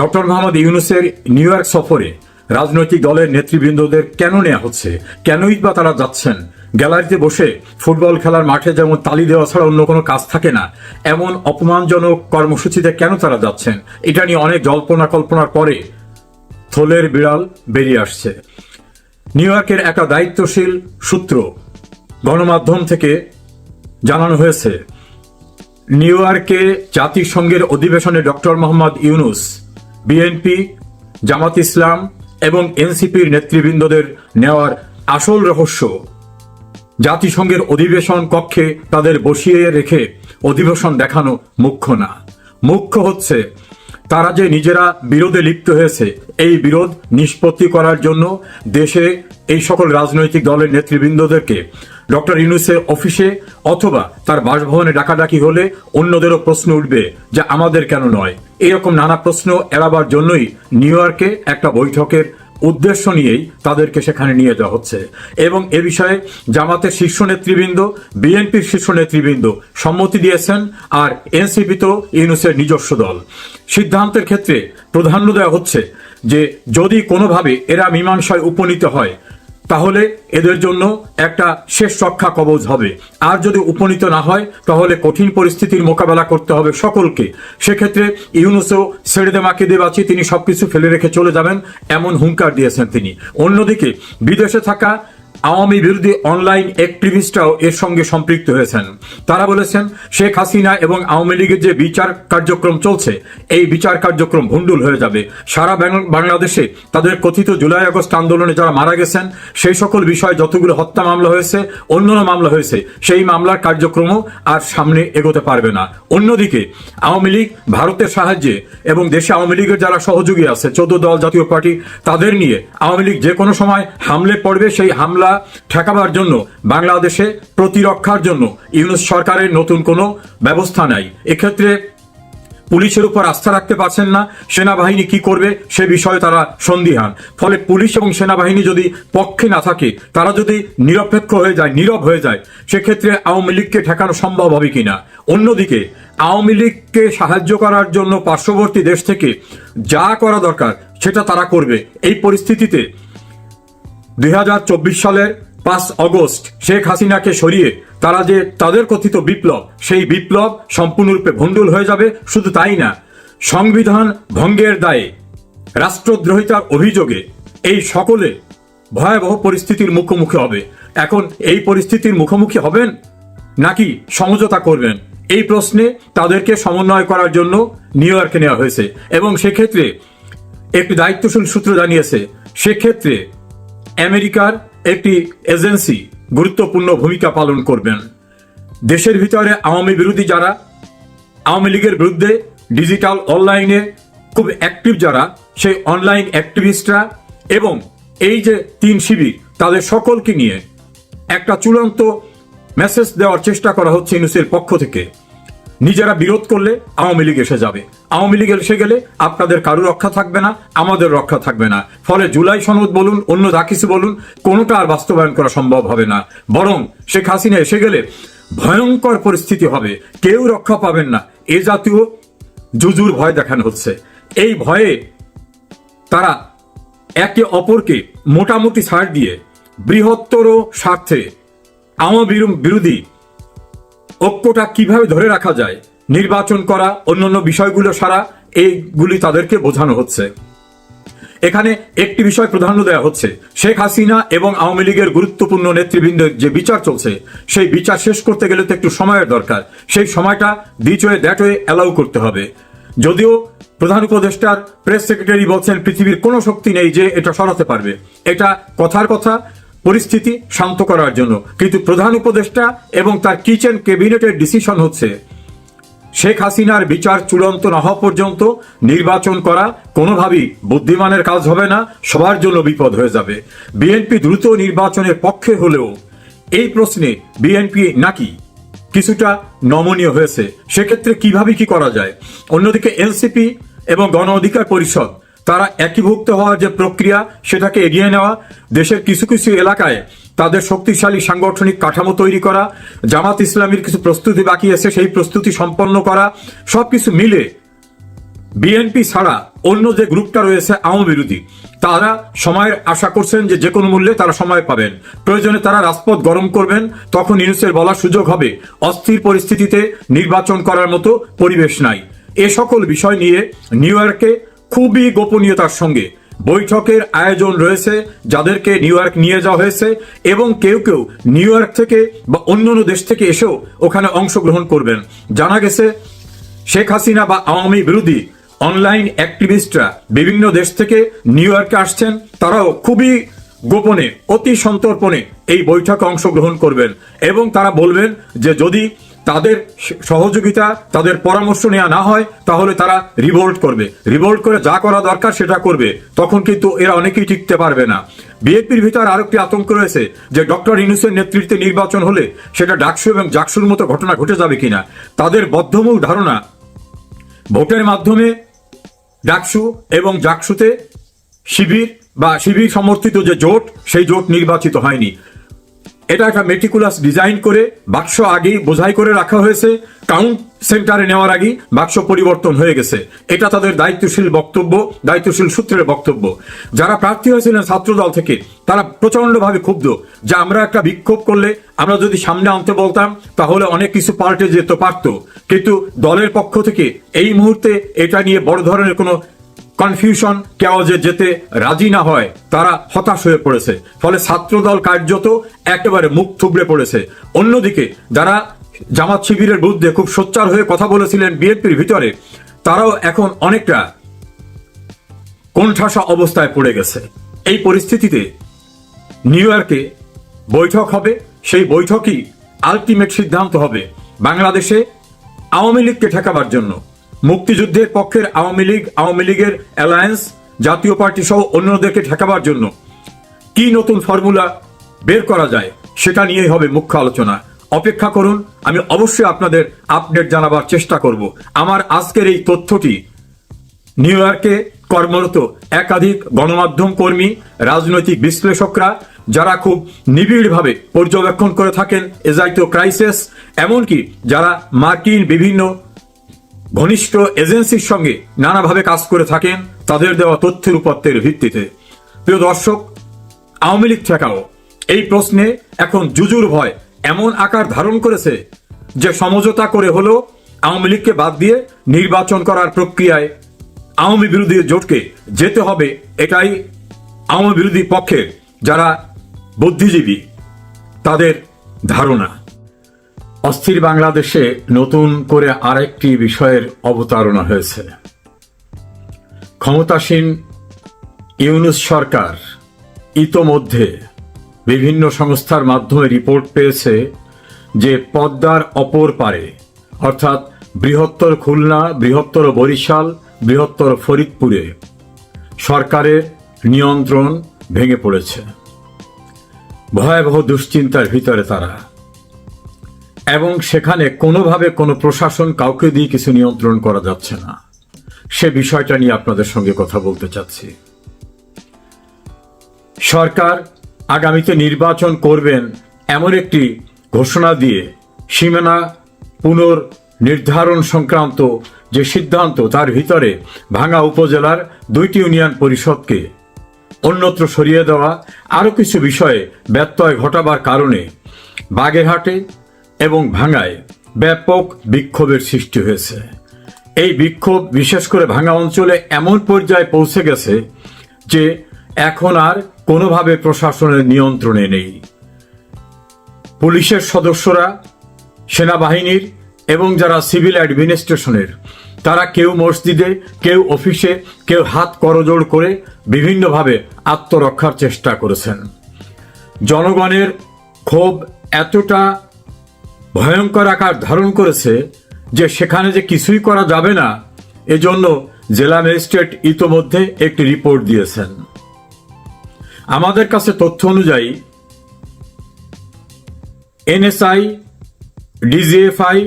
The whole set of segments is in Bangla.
ডক্টর মোহাম্মদ ইউনুসের নিউ ইয়র্ক সফরে রাজনৈতিক দলের নেতৃবৃন্দদের কেন নেওয়া হচ্ছে? কেনই বা তারা যাচ্ছেন? গ্যালারিতে বসে ফুটবল খেলার মাঠে যেমন তালি দেওয়া ছাড়া অন্য কোনো কাজ থাকে না, এমন অপমানজনক কর্মসূচিতে কেন তারা যাচ্ছেন? এটা নিয়ে অনেক জল্পনা কল্পনার পরে থলের বিড়াল বেরিয়ে আসছে। নিউ ইয়র্কের একটা দায়িত্বশীল সূত্র গণমাধ্যম থেকে জানানো হয়েছে, নিউ ইয়র্কে জাতিসংঘের অধিবেশনে ডক্টর মোহাম্মদ ইউনুস বিএনপি, জামাত ইসলাম এবং এনসিপির নেতৃবৃন্দদের নেওয়ার আসল রহস্য। জাতিসংঘের অধিবেশন কক্ষে তাদের বসিয়ে রেখে অধিবেশন দেখানো মুখ্য না। মুখ্য হচ্ছে, তারা যে নিজেরা বিরোধে লিপ্ত হয়েছে, এই বিরোধ নিষ্পত্তি করার জন্য দেশে এই সকল রাজনৈতিক দলের নেতৃবৃন্দদেরকে ডক্টর ইউনুসের অফিসে অথবা তার বাসভবনে ডাকাডাকি হলে অন্যদেরও প্রশ্ন উঠবে যে আমাদের কেন নয়। এরকম নানা প্রশ্ন এড়াবার জন্যই নিউ ইয়র্কে একটা বৈঠকের উদ্দেশ্য নিয়েই তাদেরকে সেখানে নিয়ে যাওয়া হচ্ছে। এবং এ বিষয়ে জামাতের শীর্ষ নেতৃবৃন্দ, বিএনপির শীর্ষ নেতৃবৃন্দ সম্মতি দিয়েছেন আর এনসিপি তো ইউনুসের নিজস্ব দল। সিদ্ধান্তের ক্ষেত্রে প্রাধান্য দেওয়া হচ্ছে যে যদি কোনোভাবে এরা মীমাংসায় উপনীত হয় তাহলে এদের জন্য একটা শেষ রক্ষা কবজ হবে। আর যদি উপনীত না হয়, তাহলে কঠিন পরিস্থিতির মোকাবেলা করতে হবে সকলকে। সেক্ষেত্রে ইউনুসও ছেড়ে দে মাকে তিনি সবকিছু ফেলে রেখে চলে যাবেন, এমন হুঙ্কার দিয়েছেন তিনি। অন্যদিকে, বিদেশে থাকা আওয়ামী বিরোধী অনলাইন অ্যাক্টিভিস্টরাও এর সঙ্গে সম্পৃক্ত হয়েছেন। তারা বলেছেন, শেখ হাসিনা এবং আওয়ামী লীগের যে বিচার কার্যক্রম চলছে, এই বিচার কার্যক্রম ভণ্ডুল হয়ে যাবে। সারা বাংলাদেশে তাদের কথিত জুলাই আগস্ট আন্দোলনে যারা মারা গেছেন, সেই সকল বিষয়ে যতগুলো হত্যা মামলা হয়েছে, অন্যান্য মামলা হয়েছে, সেই মামলার কার্যক্রমও আর সামনে এগোতে পারবে না। অন্যদিকে, আওয়ামী লীগ ভারতের সাহায্যে এবং দেশে আওয়ামী লীগের যারা সহযোগী আছে, চোদ্দ দল জাতীয় পার্টি, তাদের নিয়ে আওয়ামী লীগ যে কোনো সময় হামলে পড়বে, সেই হামলা ঠেকাবার জন্য বাংলাদেশে প্রতিরক্ষার জন্য ইউনুস সরকারের নতুন কোনো ব্যবস্থা নাই। এক্ষেত্রে পুলিশের উপর আস্থা রাখতে পারছেন না। সেনাবাহিনী কি করবে সে বিষয়ে তারা সন্দিহান। ফলে পুলিশ এবং সেনাবাহিনী যদি পক্ষে না থাকে, তারা যদি নিরপেক্ষ হয়ে যায়, নীরব হয়ে যায়, সেক্ষেত্রে আওয়ামী লীগকে ঠেকানো সম্ভব হবে কিনা? অন্যদিকে, আওয়ামী লীগকে সাহায্য করার জন্য পার্শ্ববর্তী দেশ থেকে যা করা দরকার, সেটা তারা করবে। এই পরিস্থিতিতে দুই হাজার চব্বিশ সালের পাঁচ অগস্ট শেখ হাসিনাকে সরিয়ে তারা যে তাদের কথিত বিপ্লব, সেই বিপ্লব সম্পূর্ণরূপে ভণ্ডুল হয়ে যাবে, শুধু তাই না, সংবিধান ভঙ্গের দায়ে, রাষ্ট্রদ্রোহিতার অভিযোগে এই সকলে ভয়াবহ পরিস্থিতির মুখোমুখি হবে। এখন এই পরিস্থিতির মুখোমুখি হবেন নাকি সমঝোতা করবেন? এই প্রশ্নে তাদেরকে সমন্বয় করার জন্য নিউ ইয়র্কে নেওয়া হয়েছে এবং সেক্ষেত্রে একটি দায়িত্বশীল সূত্র জানিয়েছে, সেক্ষেত্রে আমেরিকার একটি এজেন্সি গুরুত্বপূর্ণ ভূমিকা পালন করবেন। দেশের ভিতরে আওয়ামী বিরোধী যারা, আওয়ামী লীগের বিরুদ্ধে ডিজিটাল অনলাইনে খুব অ্যাক্টিভ যারা, সেই অনলাইন অ্যাক্টিভিস্টরা এবং এই যে তিন শিবির, তাদের সকলকে নিয়ে একটা চূড়ান্ত মেসেজ দেওয়ার চেষ্টা করা হচ্ছে ইউনুসের পক্ষ থেকে। নিজেরা বিরোধ করলে আওয়ামী লীগ এসে যাবে। আওয়ামী লীগ এসে গেলে আপনাদের কারও রক্ষা থাকবে না, আমাদের রক্ষা থাকবে না। ফলে জুলাই সনদ বলুন, অন্য যা কিছু বলুন, কোনোটা আর বাস্তবায়ন করা সম্ভব হবে না। বরং শেখ হাসিনা এসে গেলে ভয়ঙ্কর পরিস্থিতি হবে, কেউ রক্ষা পাবেন না। এ জাতীয় জুজুর ভয় দেখানো হচ্ছে। এই ভয়ে তারা একে অপরকে মোটামুটি ছাড় দিয়ে বৃহত্তর স্বার্থে আওয়ামী বিরোধী ঐক্যটা কীভাবে ধরে রাখা যায়, নির্বাচন করা, অন্যান্য বিষয়গুলো সারা, এইগুলি তাদেরকে বোঝানো হচ্ছে। এখানে একটি বিষয় প্রাধান্য দেওয়া হচ্ছে। শেখ হাসিনা এবং আওয়ামী লীগের গুরুত্বপূর্ণ নেতৃবৃন্দের যে বিচার চলছে, সেই বিচার শেষ করতে গেলে তো একটু সময়ের দরকার। সেই সময়টা this way that way allow করতে হবে। যদিও প্রধান উপদেষ্টার প্রেস সেক্রেটারি বলছেন, পৃথিবীর কোনো শক্তি নেই যে এটা সরাতে পারবে। এটা কথার কথা পরিস্থিতি শান্ত করার জন্য। কিন্তু প্রধান উপদেষ্টা এবং তার কিচেন ক্যাবিনেটের ডিসিশন হচ্ছে, শেখ হাসিনার বিচার চূড়ান্ত না হওয়া পর্যন্ত নির্বাচন করা কোনোভাবেই বুদ্ধিমানের কাজ হবে না, সবার জন্য বিপদ হয়ে যাবে। বিএনপি দ্রুত নির্বাচনের পক্ষে হলেও এই প্রশ্নে বিএনপি নাকি কিছুটা নমনীয় হয়েছে, সেক্ষেত্রে কীভাবে কি করা যায়? অন্যদিকে এনসিপি এবং গণ অধিকার পরিষদ তারা একীভুক্ত হওয়ার যে প্রক্রিয়া, সেটাকে এগিয়ে নেওয়া, দেশের কিছু কিছু এলাকায় তাদের শক্তিশালী সাংগঠনিক কাঠামো তৈরি করা, জামাত ইসলামীর কিছু প্রস্তুতি বাকি আছে, সেই প্রস্তুতি সম্পন্ন করা, সবকিছু মিলে বিএনপি ছাড়া অন্য যে গ্রুপটা রয়েছে আওয়ামী বিরোধী, তারা সময়ের আশা করছেন যে যে কোনো মূল্যে তারা সময় পাবেন। প্রয়োজনে তারা রাজপথ গরম করবেন, তখন ইউনুসের বলার সুযোগ হবে। অস্থির পরিস্থিতিতে নির্বাচন করার মতো পরিবেশ নাই। এ সকল বিষয় নিয়ে নিউ ইয়র্কে খুবই গোপনীয়তার সঙ্গে বৈঠকের আয়োজন রয়েছে, যাদেরকে নিউ ইয়র্ক নিয়ে যাওয়া হয়েছে এবং কেউ কেউ নিউ ইয়র্ক থেকে বা অন্যান্য দেশ থেকে এসেও ওখানে অংশগ্রহণ করবেন। জানা গেছে, শেখ হাসিনা বা আওয়ামী বিরোধী অনলাইন অ্যাক্টিভিস্টরা বিভিন্ন দেশ থেকে নিউ ইয়র্কে আসছেন। তারাও খুবই গোপনে, অতি সন্তর্পণে এই বৈঠকে অংশগ্রহণ করবেন এবং তারা বলবেন যে যদি তাদের সহযোগিতা, তাদের পরামর্শ নেওয়া না হয়, তাহলে তারা রিভোল্ট করবে। রিভোল্ট করে যা করা দরকার সেটা করবে। তখন কিন্তু এরা অনেকেই টিকতে পারবে না। বিএনপির ভিতর আরও একটি আতঙ্ক রয়েছে যে ডক্টর ইনুসের নেতৃত্বে নির্বাচন হলে সেটা ডাকসু এবং জাকসুর মতো ঘটনা ঘটে যাবে কিনা। তাদের বদ্ধমূল ধারণা, ভোটের মাধ্যমে ডাকসু এবং জাকসুতে শিবির বা শিবির সমর্থিত যে জোট, সেই জোট নির্বাচিত হয়নি। এটা একটা মেটিকুলাস ডিজাইন করে বাক্স আগেই বোঝাই করে রাখা হয়েছে। কাউন্ট সেন্টারে নেওয়ার আগেই বাক্স পরিবর্তন হয়ে গেছে। এটা তাদের দায়িত্বশীল বক্তব্য, দায়িত্বশীল সূত্রের বক্তব্য। যারা প্রার্থী হয়েছিলেন ছাত্রদল থেকে, তারা প্রচন্ডভাবে ক্ষুব্ধ যে আমরা একটা বিক্ষোভ করলে আমরা যদি সামনে আনতে বলতাম, তাহলে অনেক কিছু পাল্টে যেতে পারতো। কিন্তু দলের পক্ষ থেকে এই মুহূর্তে এটা নিয়ে বড় ধরনের কোনো কনফিউশন যে যেতে রাজি না হয়, তারা হতাশ হয়ে পড়েছে। ফলে ছাত্রদল কার্যত একেবারে মুখ থুবড়ে পড়েছে। অন্যদিকে, যারা জামাত শিবিরের বিরুদ্ধে খুব সোচ্চার হয়ে কথা বলেছিলেন বিএনপির ভিতরে, তারাও এখন অনেকটা কোণঠাসা অবস্থায় পড়ে গেছে। এই পরিস্থিতিতে নিউ ইয়র্কে বৈঠক হবে। সেই বৈঠকই আলটিমেট সিদ্ধান্ত হবে বাংলাদেশে আওয়ামী লীগকে ঠেকাবার জন্য। মুক্তিযুদ্ধের পক্ষের আওয়ামী লীগ, আওয়ামী লীগের অ্যালায়েন্স, জাতীয় পার্টি সহ অন্যদেরকে ঠেকাবার জন্য কি নতুন ফর্মুলা বের করা যায় সেটা নিয়েই হবে মুখ্য আলোচনা। অপেক্ষা করুন, আমি অবশ্যই আপনাদের আপডেট জানাবার চেষ্টা করব। আমার আজকের এই তথ্যটি নিউ ইয়র্কে কর্মরত একাধিক গণমাধ্যম কর্মী, রাজনৈতিক বিশ্লেষকরা, যারা খুব নিবিড়ভাবে পর্যবেক্ষণ করে থাকেন এজাইতো ক্রাইসিস এমনকি যারা মার্কিন বিভিন্ন ঘনিষ্ঠ এজেন্সির সঙ্গে নানাভাবে কাজ করে থাকেন তাদের দেওয়া তথ্যের উপাত্তের ভিত্তিতে। প্রিয় দর্শক, আওয়ামী লীগ ঠেকাও। এই প্রশ্নে এখন জুজুর ভয় এমন আকার ধারণ করেছে যে সমঝোতা করে হলো আওয়ামী লীগকে বাদ দিয়ে নির্বাচন করার প্রক্রিয়ায় আওয়ামী বিরোধী জোটকে যেতে হবে এটাই আওয়ামী বিরোধী পক্ষের যারা বুদ্ধিজীবী, তাদের ধারণা। অস্থির বাংলাদেশে নতুন করে আরেকটি বিষয়ের অবতারণা হয়েছে। ক্ষমতাসীন ইউনুস সরকার ইতোমধ্যে বিভিন্ন সংস্থার মাধ্যমে রিপোর্ট পেয়েছে যে পদ্মার অপর পারে, অর্থাৎ বৃহত্তর খুলনা, বৃহত্তর বরিশাল, বৃহত্তর ফরিদপুরে সরকারের নিয়ন্ত্রণ ভেঙে পড়েছে। ভয়াবহ দুশ্চিন্তার ভিতরে তারা। এবং সেখানে কোনোভাবে কোনো প্রশাসন কাউকে দিয়ে কিছু নিয়ন্ত্রণ করা যাচ্ছে না। সে বিষয়টা নিয়ে আপনাদের সঙ্গে কথা বলতে চাচ্ছি। সরকার আগামীতে নির্বাচন করবেন এমন একটি ঘোষণা দিয়ে সীমানা পুনর নির্ধারণ সংক্রান্ত যে সিদ্ধান্ত, তার ভিতরে ভাঙা উপজেলার দুইটি ইউনিয়ন পরিষদকে অন্যত্র সরিয়ে দেওয়া, আরও কিছু বিষয়ে ব্যত্যয় ঘটাবার কারণে বাগেরহাটে এবং ভাঙায় ব্যাপক বিক্ষোভের সৃষ্টি হয়েছে। এই বিক্ষোভ বিশেষ করে ভাঙা অঞ্চলে এমন পর্যায়ে পৌঁছে গেছে যে এখন আর কোনোভাবে প্রশাসনের নিয়ন্ত্রণে নেই। পুলিশের সদস্যরা, সেনাবাহিনীর এবং যারা সিভিল অ্যাডমিনিস্ট্রেশনের, তারা কেউ মসজিদে, কেউ অফিসে, কেউ হাত করজোড় করে বিভিন্নভাবে আত্মরক্ষার চেষ্টা করেছেন। জনগণের ক্ষোভ এতটা ভয়ঙ্কর আকার ধারণ করেছে যে সেখানে যে কিছুই করা যাবে না, এজন্য জেলা ম্যাজিস্ট্রেট ইতোমধ্যে একটি রিপোর্ট দিয়েছেন। আমাদের কাছে তথ্য অনুযায়ী, এনএসআই, ডিজিএফআই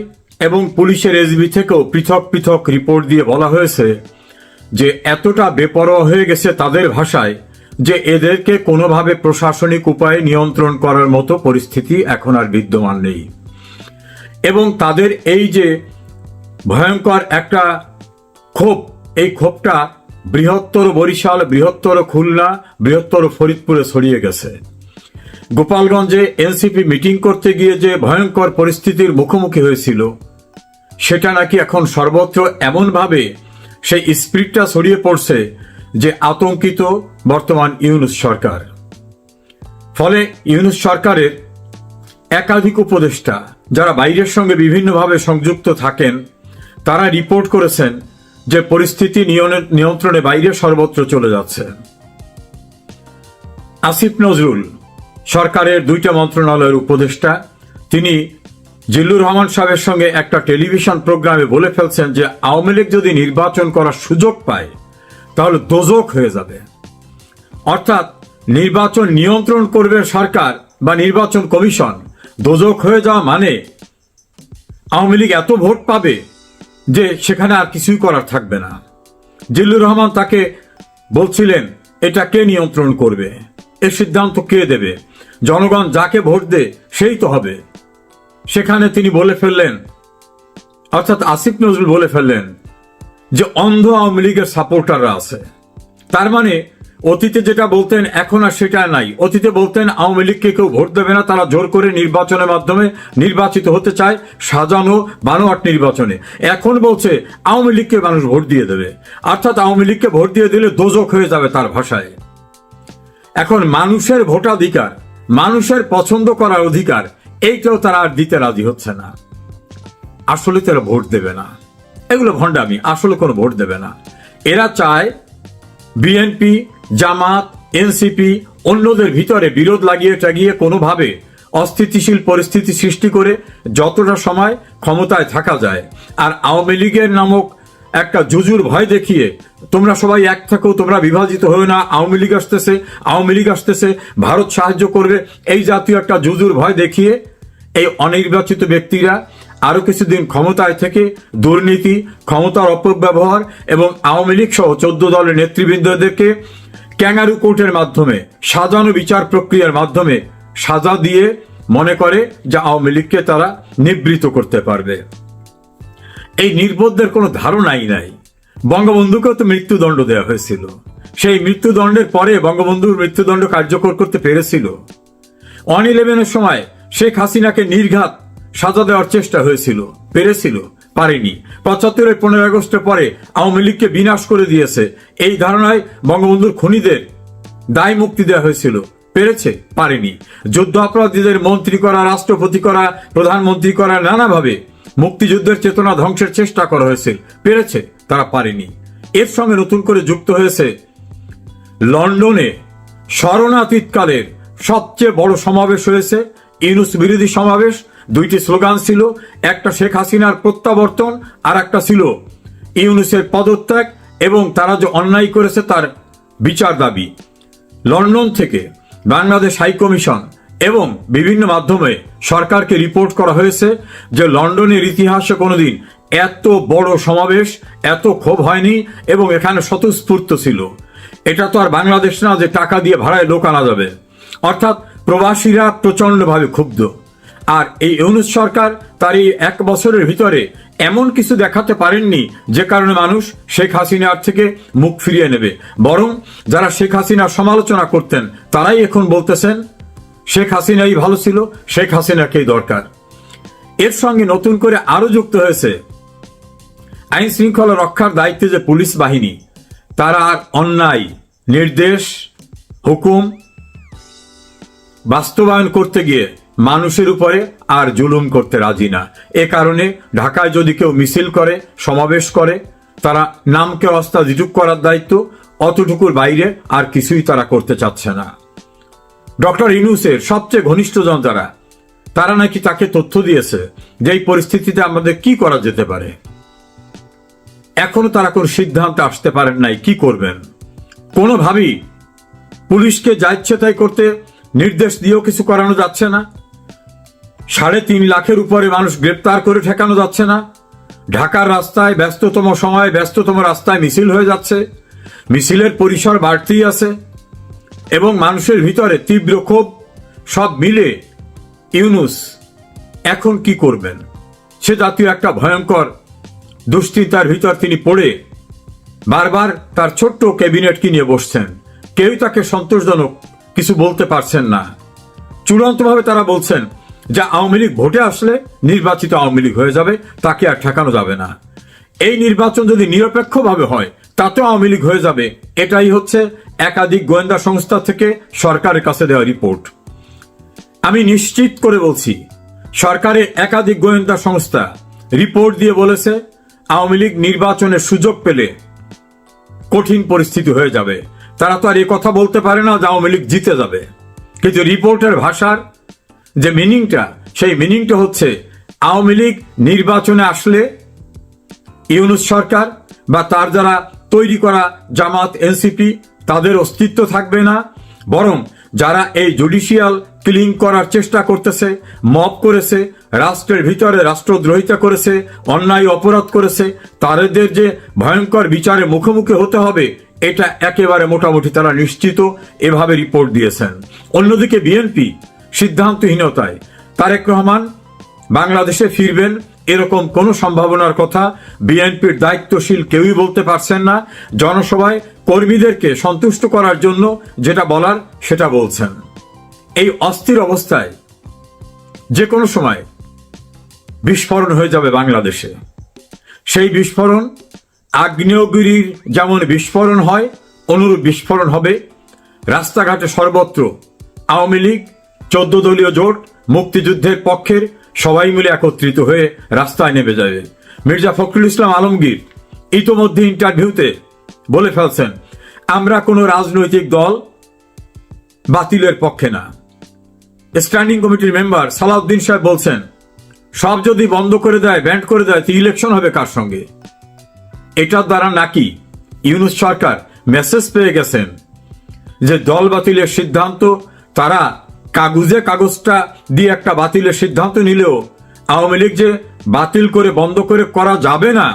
এবং পুলিশের এসবি থেকেও পৃথক পৃথক রিপোর্ট দিয়ে বলা হয়েছে যে এতটা বেপরোয়া হয়ে গেছে তাদের ভাষায় যে এদেরকে কোনোভাবে প্রশাসনিক উপায়ে নিয়ন্ত্রণ করার মতো পরিস্থিতি এখন আর বিদ্যমান নেই। এবং তাদের এই যে ভয়ঙ্কর একটা ক্ষোভ, এই ক্ষোভটা বৃহত্তর বরিশাল, বৃহত্তর খুলনা, বৃহত্তর ফরিদপুরে ছড়িয়ে গেছে। গোপালগঞ্জে এনসিপি মিটিং করতে গিয়ে যে ভয়ঙ্কর পরিস্থিতির মুখোমুখি হয়েছিল, সেটা নাকি এখন সর্বত্র এমনভাবে সেই স্পিরিটটা ছড়িয়ে পড়ছে যে আতঙ্কিত বর্তমান ইউনুস সরকার। ফলে ইউনুস সরকারের একাধিক উপদেষ্টা যারা বাইরের সঙ্গে বিভিন্নভাবে সংযুক্ত থাকেন, তারা রিপোর্ট করেছেন যে পরিস্থিতি নিয়নে- নিয়ন্ত্রণে বাইরে সর্বত্র চলে যাচ্ছে। আসিফ নজরুল, সরকারের দুইটা মন্ত্রণালয়ের উপদেষ্টা, তিনি জিল্লুর রহমান সাহেবের সঙ্গে একটা টেলিভিশন প্রোগ্রামে বলে ফেলছেন যে আওয়ামী লীগ যদি নির্বাচন করার সুযোগ পায়, তাহলে দোজক হয়ে যাবে। অর্থাৎ নির্বাচন নিয়ন্ত্রণ করবে সরকার বা নির্বাচন কমিশন দোজক হয়ে যাওয়া মানে আওয়ামী লীগ এত ভোট পাবে যে সেখানে আর কিছুই করার থাকবে না। জিল্লুর রহমান তাকে বলছিলেন, এটা কে নিয়ন্ত্রণ করবে? এর সিদ্ধান্ত কে দেবে? জনগণ যাকে ভোট দে সেই তো হবে। সেখানে তিনি বলে ফেললেন, অর্থাৎ আসিফ নজরুল বলে ফেললেন যে অন্ধ আওয়ামী লীগের সাপোর্টাররা আছে। তার মানে অতীতে যেটা বলতেন, এখন আর সেটা নাই। অতীতে বলতেন, আওয়ামী লীগকে কেউ ভোট দেবে না, তারা জোর করে নির্বাচনের মাধ্যমে নির্বাচিত হতে চায়, সাজানো বানোয়াট নির্বাচনে। এখন বলছে, আওয়ামী লীগকে মানুষ ভোট দিয়ে দেবে। অর্থাৎ আওয়ামী লীগকে ভোট দিয়ে দিলে দোজক হয়ে যাবে তার ভাষায়। এখন মানুষের ভোটাধিকার, মানুষের পছন্দ করার অধিকার, এইটাও তারা আর দিতে রাজি হচ্ছে না। আসলে তারা ভোট দেবে না। এগুলো ভণ্ডামি, আসলে কোনো ভোট দেবে না। এরা চায় বিএনপি জামাত, এনসিপি অন্যদের ভিতরে বিরোধ লাগিয়ে টাগিয়ে কোনোভাবে অস্থিতিশীল পরিস্থিতি সৃষ্টি করে যতটা সময় ক্ষমতায় থাকা যায়। আর আওয়ামী লীগের নামক একটা জুজুর ভয় দেখিয়ে তোমরা সবাই এক থাকো, তোমরা বিভাজিত হয়ে না, আওয়ামী লীগ আসতেছে, আওয়ামী লীগ আসতেছে, ভারত সাহায্য করবে, এই জাতীয় একটা জুজুর ভয় দেখিয়ে এই অনির্বাচিত ব্যক্তিরা আরও কিছুদিন ক্ষমতায় থেকে দুর্নীতি, ক্ষমতার অপব্যবহার এবং আওয়ামী লীগ সহ চোদ্দ দলের নেতৃবৃন্দদেরকে ক্যাঙ্গারু কোর্টের মাধ্যমে সাজানো বিচার প্রক্রিয়ার মাধ্যমে সাজা দিয়ে মনে করে যে আওয়ামী লীগকে তারা নিবৃত করতে পারবে। এই নির্বোধদের কোনো ধারণাই নাই। বঙ্গবন্ধুকেও তো মৃত্যুদণ্ড দেওয়া হয়েছিল। সেই মৃত্যুদণ্ডের পরে বঙ্গবন্ধুর মৃত্যুদণ্ড কার্যকর করতে পেরেছিল। অন ইলেভেনের সময় শেখ হাসিনাকে নির্ঘাত সাজা দেওয়ার চেষ্টা হয়েছিল, পেরেছিল। পারেনি। পঁচাত্তরের পনেরো আগস্টের পরে আওয়ামী লীগকে বিনাশ করে দিয়েছে। এই ধারণায় বঙ্গবন্ধুর খুনিদের দায় মুক্তি দেওয়া হয়েছিল। পেরেছে, পারেনি। যুদ্ধ অপরাধীদের মন্ত্রী করা, রাষ্ট্রপতি করা, প্রধানমন্ত্রী করা নানাভাবে মুক্তিযুদ্ধের চেতনা ধ্বংসের চেষ্টা করা হয়েছিল পেরেছে, তারা পারেনি। এর সঙ্গে নতুন করে যুক্ত হয়েছে লন্ডনে শরণাতীতকালের সবচেয়ে বড় সমাবেশ হয়েছে। ইউনুস বিরোধী সমাবেশ দুইটি স্লোগান ছিল, একটা শেখ হাসিনার প্রত্যাবর্তন আর একটা ছিল ইউনুসের পদত্যাগ এবং তারা যে অন্যায় করেছে তার বিচার দাবি। লন্ডন থেকে বাংলাদেশ হাই কমিশন এবং বিভিন্ন মাধ্যমে সরকারকে রিপোর্ট করা হয়েছে যে লন্ডনের ইতিহাসে কোনোদিন এত বড় সমাবেশ, এত ক্ষোভ হয়নি এবং এখানে স্বতঃস্ফূর্ত ছিল। এটা তো আর বাংলাদেশ না যে টাকা দিয়ে ভাড়ায় লোক আনা যাবে। অর্থাৎ প্রবাসীরা প্রচন্ডভাবে ক্ষুব্ধ। আর এই ইউনুস সরকার তার এই এক বছরের ভিতরে এমন কিছু দেখাতে পারেননি যে কারণে মানুষ শেখ হাসিনার থেকে মুখ ফিরিয়ে নেবে। বরং যারা শেখ হাসিনার সমালোচনা করতেন, তারাই এখন বলতেছেন, শেখ হাসিনাই ভালো ছিল, শেখ হাসিনাকেই দরকার। এর সঙ্গে নতুন করে আরও যুক্ত হয়েছে, আইন শৃঙ্খলা রক্ষার দায়িত্বে যে পুলিশ বাহিনী, তারা আর অন্যায়, নির্দেশ, হুকুম বাস্তবায়ন করতে গিয়ে মানুষের উপরে আর জুলুম করতে রাজি না। এ কারণে ঢাকায় যদি কেউ মিছিল করে, সমাবেশ করে, তারা নামকে অস্তা জিটুক করার দায়িত্ব, অতটুকুর বাইরে আর কিছুই তারা করতে চাচ্ছে না। ডক্টর ইনুসের সবচেয়ে ঘনিষ্ঠজন যারা, তারা নাকি তাকে তথ্য দিয়েছে যে এই পরিস্থিতিতে আমাদের কি করা যেতে পারে। এখনও তারা কোন সিদ্ধান্তে আসতে পারেন নাই, কি করবেন? কোনোভাবেই পুলিশকে যা ইচ্ছে তাই করতে নির্দেশ দিয়েও কিছু করানো যাচ্ছে না। সাড়ে তিন লাখের উপরে মানুষ গ্রেপ্তার করে ঠেকানো যাচ্ছে না। ঢাকার রাস্তায় ব্যস্ততম সময় ব্যস্ততম রাস্তায় মিছিল হয়ে যাচ্ছে। মিছিলের পরিসর বাড়তেই আছে এবং মানুষের ভিতরে তীব্র ক্ষোভ। সব মিলে ইউনুস এখন কি করবেন? সে জাতীয় একটা ভয়ঙ্কর দুশ্চিন্তার ভিতর তিনি পড়ে। বারবার তার ছোট্ট ক্যাবিনেটকে নিয়ে বসছেন। কেউই তাকে সন্তোষজনক কিছু বলতে পারছেন না। চূড়ান্তভাবে তারা বলছেন যে আওয়ামী লীগ ভোটে আসলে নির্বাচিত আওয়ামী লীগ হয়ে যাবে, তাকে আর ঠেকানো যাবে না। এই নির্বাচন যদি নিরপেক্ষভাবে হয়, তাতেও আওয়ামী লীগ হয়ে যাবে। এটাই হচ্ছে একাধিক গোয়েন্দা সংস্থা থেকে সরকারের কাছে দেওয়া রিপোর্ট। আমি নিশ্চিত করে বলছি, সরকারের একাধিক গোয়েন্দা সংস্থা রিপোর্ট দিয়ে বলেছে, আওয়ামী লীগ নির্বাচনের সুযোগ পেলে কঠিন পরিস্থিতি হয়ে যাবে। তারা তো আর এ কথা বলতে পারে না যে আওয়ামী লীগ জিতে যাবে। কিন্তু রিপোর্টের ভাষার যে মিনিংটা সেই মিনিংটা হচ্ছে আওয়ামী লীগ নির্বাচনে আসলে ইউনুস সরকার বা তার যারা তৈরি করা জামাত, এনসিপি, তাদের অস্তিত্ব থাকবে না। বরং যারা এই জুডিশিয়াল ক্লিন করার চেষ্টা করতেছে মব করেছে, রাষ্ট্রের ভিতরে রাষ্ট্রদ্রোহিতা করেছে, অন্যায় অপরাধ করেছে, তাদের যে ভয়ঙ্কর বিচারে মুখোমুখি হতে হবে, এটা একেবারে মোটামুটি তারা নিশ্চিত এভাবে রিপোর্ট দিয়েছেন। অন্যদিকে বিএনপি সিদ্ধান্তহীনতায়। তারেক রহমান, বাংলাদেশে ফিরবেন, এরকম কোনো সম্ভাবনার কথা বিএনপির দায়িত্বশীল কেউই বলতে পারছেন না। জনসভায় কর্মীদেরকে সন্তুষ্ট করার জন্য যেটা বলার সেটা বলছেন। এই অস্থির অবস্থায় যে কোনো সময় বিস্ফোরণ হয়ে যাবে বাংলাদেশে। সেই বিস্ফোরণ, আগ্নেয়গিরির যেমন বিস্ফোরণ হয়, অনুরূপ বিস্ফোরণ হবে। রাস্তাঘাটে সর্বত্র আওয়ামী লীগ চোদ্দ দলীয় জোট মুক্তিযুদ্ধের পক্ষের সবাই মিলে একত্রিত হয়ে রাস্তায় নেমে যাবে মির্জা ফখরুল ইসলাম আলমগীর ইতোমধ্যে ইন্টারভিউতে বলে ফেলছেন, আমরা কোনো রাজনৈতিক দল বাতিলের পক্ষে না। স্ট্যান্ডিং কমিটির মেম্বার সালাউদ্দিন সাহেব বলছেন, সব যদি বন্ধ করে দেয়, ব্যান্ড করে দেয়, তো ইলেকশন হবে কার সঙ্গে? এটার দ্বারা নাকি ইউনুস সরকার মেসেজ পেয়ে গেছেন যে দল বাতিলের সিদ্ধান্ত তারা কাগজে কাগজটা দিয়ে একটা বাতিলের সিদ্ধান্ত নিলেও আওয়ামী লীগ যে বাতিল করে বন্ধ করে করা যাবে না,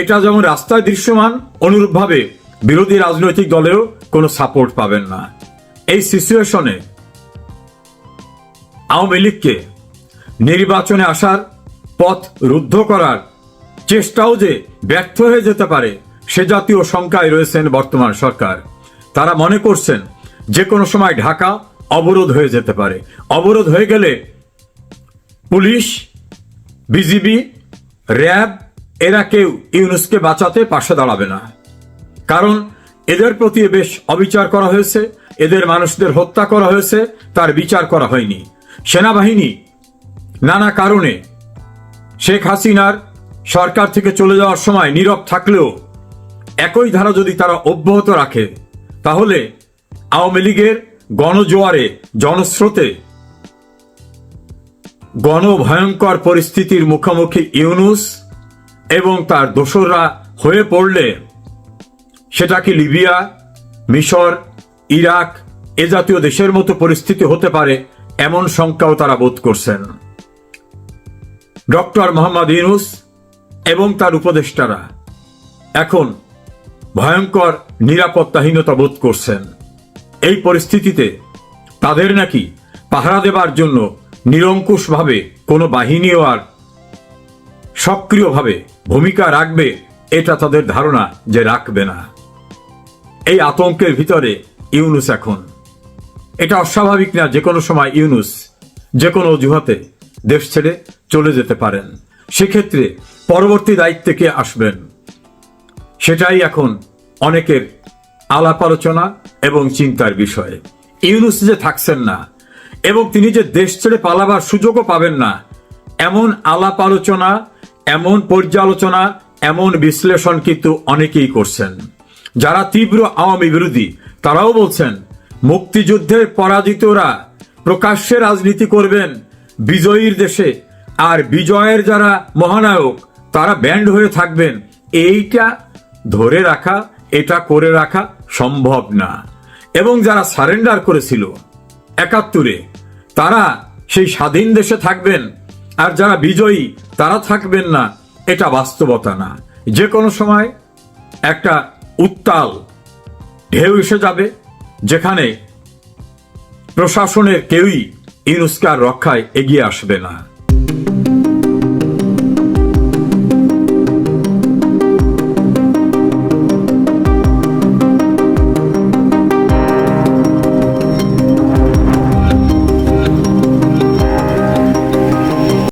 এটা যেমন রাস্তায় দৃশ্যমান, অনুরূপভাবে বিরোধী রাজনৈতিক দলেও কোনো সাপোর্ট পাবেন না। এই সিচুয়েশনে আওয়ামী লীগকে নির্বাচনে আসার পথ রুদ্ধ করার চেষ্টাও যে ব্যর্থ হয়ে যেতে পারে, সে জাতীয় শঙ্কায় রয়েছেন বর্তমান সরকার। তারা মনে করছেন যে কোনো সময় ঢাকা অবরোধ হয়ে যেতে পারে। অবরোধ হয়ে গেলে পুলিশ, বিজিবি, র্যাব, এরা কেউ ইউনুসকে বাঁচাতে পাশে দাঁড়াবে না। কারণ এদের প্রতি বেশ অবিচার করা হয়েছে, এদের মানুষদের হত্যা করা হয়েছে, তার বিচার করা হয়নি। সেনাবাহিনী নানা কারণে শেখ হাসিনার সরকার থেকে চলে যাওয়ার সময় নীরব থাকলেও একই ধারা যদি তারা অব্যাহত রাখে, তাহলে আওয়ামী লীগের গণজোয়ারে, জনস্রোতে। গণভয়ঙ্কর পরিস্থিতির মুখোমুখি ইউনুস এবং তার দোসররা হয়ে পড়লে সেটা কি লিবিয়া, মিশর, ইরাক, এ জাতীয় দেশের মতো পরিস্থিতি হতে পারে এমন শঙ্কাও তারা বোধ করছেন। ডক্টর মোহাম্মদ ইউনুস এবং তার উপদেষ্টারা এখন ভয়ঙ্কর নিরাপত্তাহীনতা বোধ করছেন। এই পরিস্থিতিতে তাদের নাকি পাহারা দেবার জন্য নিরঙ্কুশভাবে কোনো বাহিনীও আর সক্রিয়ভাবে ভূমিকা রাখবে, এটা তাদের ধারণা যে রাখবে না। এই আতঙ্কের ভিতরে ইউনুস এখন। এটা অস্বাভাবিক না যে কোনো সময় ইউনুস যে কোনো অজুহাতে দেশ ছেড়ে চলে যেতে পারেন। সেক্ষেত্রে পরবর্তী দায়িত্বে কে আসবেন? সেটাই এখন অনেকের আলাপ আলোচনা এবং চিন্তার বিষয়ে। ইউনুস যে থাকছেন না এবং তিনি যে দেশ ছেড়ে পালাবার সুযোগও পাবেন না, এমন আলাপ আলোচনা, এমন পর্যালোচনা, এমন বিশ্লেষণ কিন্তু অনেকেই করছেন। যারা তীব্র আওয়ামী বিরোধী, তারাও বলছেন, মুক্তিযুদ্ধের পরাজিতরা প্রকাশ্যে রাজনীতি করবেন, বিজয়ীর দেশে। আর বিজয়ের যারা মহানায়ক, তারা ব্যান্ড হয়ে থাকবেন। এইটা ধরে রাখা, এটা করে রাখা সম্ভব না। এবং যারা সারেন্ডার করেছিল, একাত্তরে, তারা সেই স্বাধীন দেশে থাকবেন, আর যারা বিজয়ী, তারা থাকবেন না, এটা বাস্তবতা না। যে কোনো সময় একটা উত্তাল ঢেউ এসে যাবে, যেখানে প্রশাসনের কেউই ইউনুস্কার রক্ষায় এগিয়ে আসবে না।